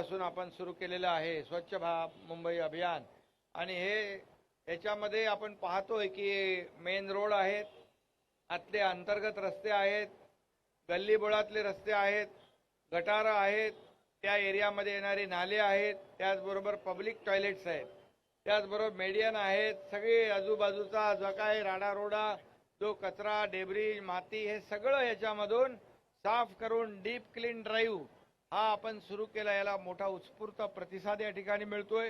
पासून आपण सुरू केलेलं आहे. स्वच्छ भा मुंबई अभियान. आणि हे याच्यामध्ये आपण पाहतोय की मेन रोड आहेत आतले अंतर्गत रस्ते आहेत गल्लीबोळातले रस्ते आहेत गटारं आहेत त्या एरियामध्ये येणारे नाले आहेत त्याचबरोबर पब्लिक टॉयलेट्स आहेत. त्याचबरोबर मेडियन आहेत सगळे आजूबाजूचा जो काय राडारोडा जो कचरा डेब्रिज माती हे सगळं याच्यामधून साफ करून डीप क्लीन ड्राईव्ह हा आपण सुरू केला याला मोठा उत्स्फूर्त प्रतिसाद या ठिकाणी मिळतोय.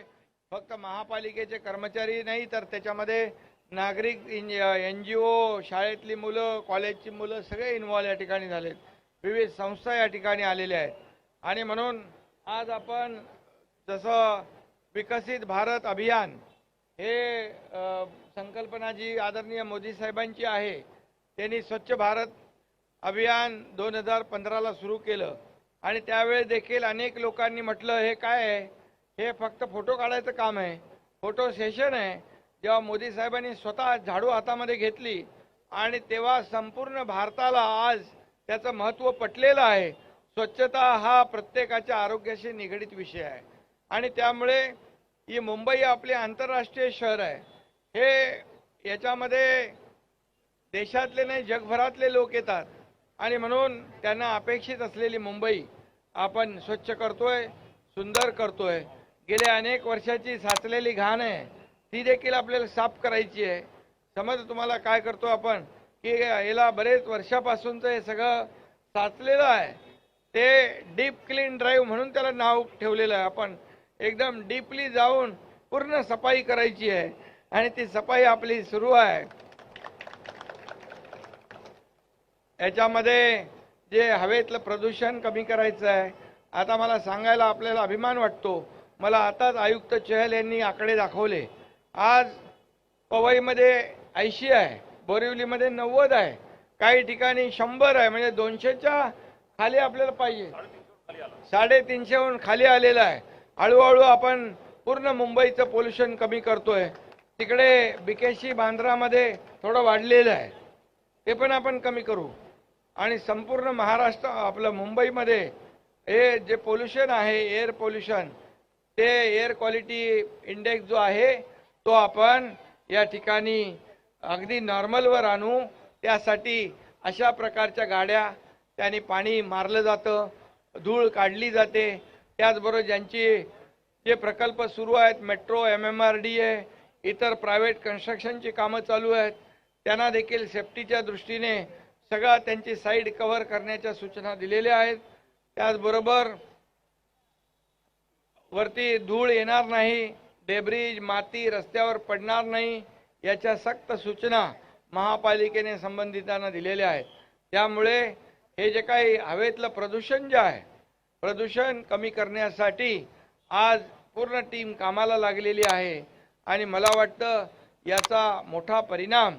फक्त महापालिकेचे कर्मचारी नाही तर त्याच्यामध्ये नागरिक एन जी ओ शाळेतली मुलं कॉलेजची मुलं सगळे इन्व्हॉल्व या ठिकाणी झालेत. विविध संस्था या ठिकाणी आलेल्या आहेत. आणि म्हणून आज आपण जसं विकसित भारत अभियान हे संकल्पना जी आदरणीय मोदी साहेबांची आहे त्यांनी स्वच्छ भारत अभियान दोन हजार पंधराला सुरू केलं. आणि त्यावेळेस देखील अनेक लोकांनी म्हटलं हे काय आहे? हे फक्त फोटो काढायचं काम आहे. फोटो सेशन आहे. जेव्हा मोदी साहेबांनी स्वतः झाडू हातामध्ये घेतली आणि तेव्हा संपूर्ण भारताला आज त्याचं महत्त्व पटलेलं आहे. स्वच्छता हा प्रत्येकाच्या आरोग्याशी निगडीत विषय आहे. आणि त्यामुळे ही मुंबई आपले आंतरराष्ट्रीय शहर आहे. हे याच्यामध्ये देशातले नाही जगभरातले लोक येतात. आणि म्हणून त्यांना अपेक्षित असलेली मुंबई आपण स्वच्छ करतोय सुंदर करतोय. गेल्या अनेक वर्षाची साचलेली घाण आहे ती देखील आपल्याला साफ करायची आहे. समज तुम्हाला काय करतो आपण की याला बरेच वर्षापासूनचं हे सगळं साचलेलं आहे. ते डीप क्लीन ड्राईव्ह म्हणून त्याला नाव ठेवलेलं आहे. आपण एकदम डीपली जाऊन पूर्ण सफाई करायची आहे. आणि ती सफाई आपली सुरू आहे. याच्यामध्ये जे हवेतलं प्रदूषण कमी करायचं आहे आता मला सांगायला आपल्याला अभिमान वाटतो. मला आताच आयुक्त चहल यांनी आकडे दाखवले. आज पवईमध्ये ऐंशी आहे बोरिवलीमध्ये नव्वद आहे. काही ठिकाणी शंभर आहे म्हणजे दोनशेच्या खाली आपल्याला पाहिजे. साडेतीनशेहून खाली आलेलं आहे. हळूहळू आपण पूर्ण मुंबईचं पोल्युशन कमी करतोय. तिकडे बिकेशी बांद्रामध्ये थोडं वाढलेलं आहे. ते पण आपण कमी करू. आणि संपूर्ण महाराष्ट्र आपलं मुंबईमध्ये हे जे पोल्युशन आहे एअर पोल्युशन ते एअर क्वालिटी इंडेक्स जो आहे तो आपण या ठिकाणी अगदी नॉर्मलवर आणू. त्यासाठी अशा प्रकारच्या गाड्या त्यांनी पाणी मारलं जातं धूळ काढली जाते. त्याचबरोबर ज्यांची जे प्रकल्प सुरू आहेत metro M M R D आहे इतर प्रायव्हेट कन्स्ट्रक्शनची कामं चालू आहेत त्यांना देखील सेफ्टीच्या दृष्टीने सगळा त्यांची साईड कव्हर करण्याच्या सूचना दिलेल्या आहेत. त्याचबरोबर वरती धूळ येणार नाही डेब्रिज माती रस्त्यावर पडणार नाही याच्या सक्त सूचना महापालिकेने संबंधितांना दिलेल्या आहेत. त्यामुळे हे जे काही हवेतलं प्रदूषण जे आहे प्रदूषण कमी करण्यासाठी आज पूर्ण टीम कामाला लागलेली आहे. आणि मला वाटतं याचा मोठा परिणाम